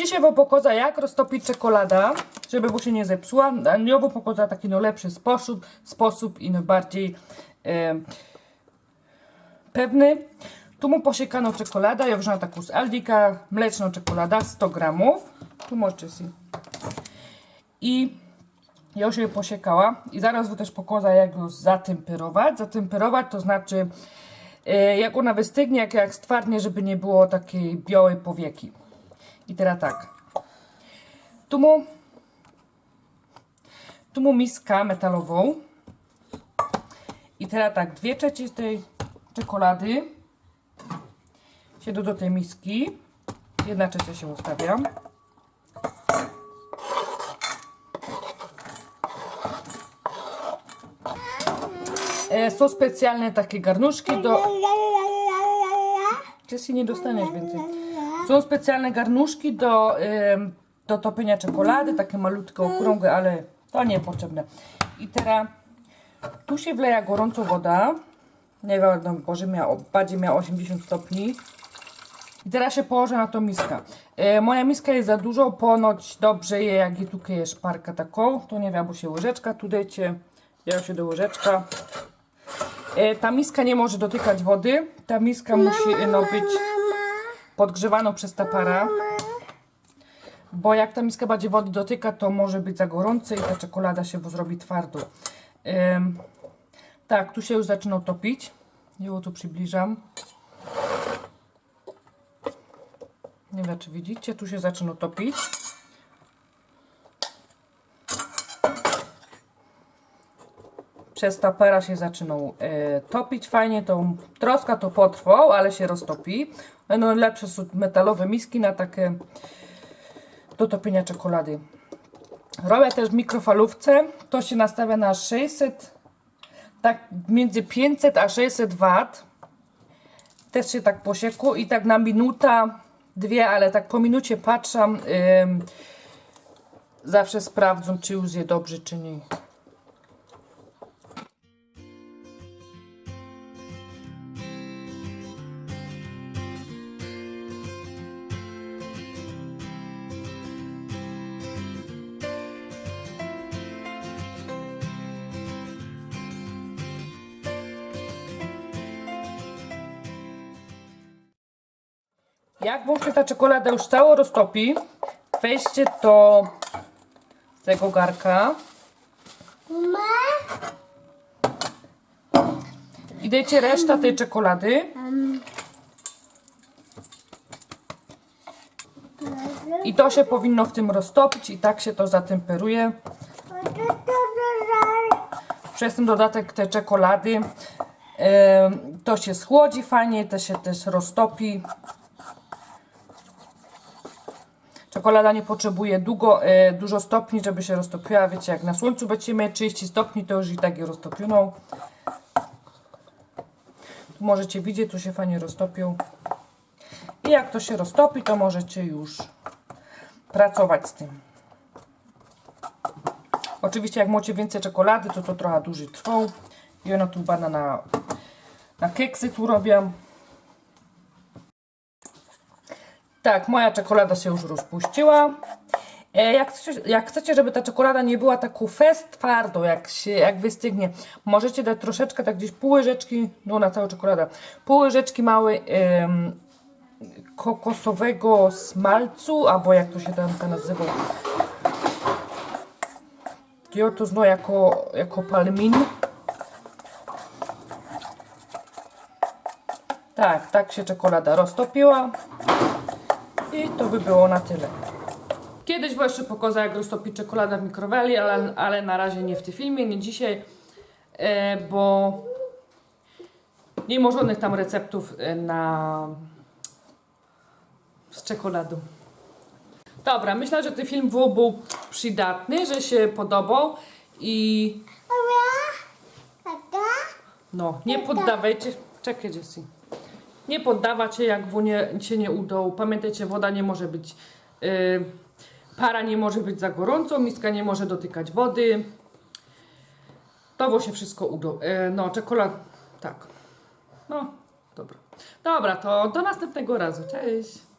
Dzisiaj wam pokażę jak roztopić czekolada, żeby mu się nie zepsuła. Ja wam pokażę taki no lepszy sposób, sposób i no bardziej e, pewny. Tu mu posiekano czekolada, ja wziąłem taką z Aldika, mleczną czekolada 100 gramów. Tu możecie si. I ja już je posiekała i zaraz wam też pokażę jak ją zatemperować. Zatemperować to znaczy e, jak ona wystygnie, jak, jak stwardnie, żeby nie było takiej białej powieki. I teraz tak. Tu mu, tu mu miska metalową. I teraz tak, dwie trzecie tej czekolady się do, do tej miski. Jedna trzecia się ustawiam. E, są specjalne takie garnuszki do... Jessie, nie dostaniesz więcej. Są specjalne garnuszki do, do topienia czekolady, takie malutkie, okrągłe, ale to niepotrzebne. I teraz tu się wleja gorąca woda. Nie wiadomo, może miała, bardziej miała 80 stopni. I teraz się położę na tą miskę. E, moja miska jest za dużo, ponoć dobrze je, jak i tu jest szparka taką. To nie wiem, bo się łyżeczka tu dajcie. Ja się do łyżeczka. E, ta miska nie może dotykać wody. Ta miska musi no, być podgrzewaną przez tapara. Bo jak ta miska bardziej wody dotyka, to może być za gorące i ta czekolada się zrobi twardo. Em, tak, tu się już zaczyna topić. Ją tu przybliżam. Nie wiem, czy widzicie, tu się zaczyna topić. Przez tapera się zaczynał e, topić fajnie, to troska to potrwał, ale się roztopi. Będą lepsze są metalowe miski na takie do topienia czekolady. Robię też w mikrofalówce, to się nastawia na 600, tak między 500 a 600 W. Też się tak posieku i tak na minuta, dwie, ale tak po minucie patrzę, ym, zawsze sprawdzą, czy już je dobrze, czy nie. Jak wam się ta czekolada już cało roztopi, weźcie to z tego garka i dajcie resztę tej czekolady. I to się powinno w tym roztopić i tak się to zatemperuje. Przez ten dodatek tej czekolady to się schłodzi fajnie, to się też roztopi. Czekolada nie potrzebuje długo, e, dużo stopni, żeby się roztopiła. Wiecie, jak na słońcu będziecie mieć 30 stopni, to już i tak je roztopioną. Tu możecie widzieć, tu się fajnie roztopią. I jak to się roztopi, to możecie już pracować z tym. Oczywiście, jak macie więcej czekolady, to to trochę dłużej trwą. I ona tu bana na, na keksy tu robię. Tak, moja czekolada się już rozpuściła. E, Jak chcecie, jak chcecie, żeby ta czekolada nie była taką fest twardą, jak, się, jak wystygnie, możecie dać troszeczkę, tak gdzieś pół łyżeczki, no na całą czekoladę, pół łyżeczki małej em, kokosowego smalcu, albo jak to się tam nazywa. Ja to zno jako, jako palmin. Tak, tak się czekolada roztopiła. I to by było na tyle. Kiedyś wam jeszcze pokazał, jak roztopić czekoladę w mikroweli, ale, ale na razie nie w tym filmie, nie dzisiaj, e, bo nie ma żadnych tam receptów e, na z czekoladą. Dobra, myślę, że ten film był, był przydatny, że się podobał i no, nie poddawajcie. Czekaj, Jessie. Nie poddawać się, jak w nie, się nie udało. Pamiętajcie, woda nie może być. Yy, para nie może być za gorąco, miska nie może dotykać wody. To się wszystko udało. Yy, no, czekolada. Tak. No, dobra. Dobra, to do następnego razu. Cześć.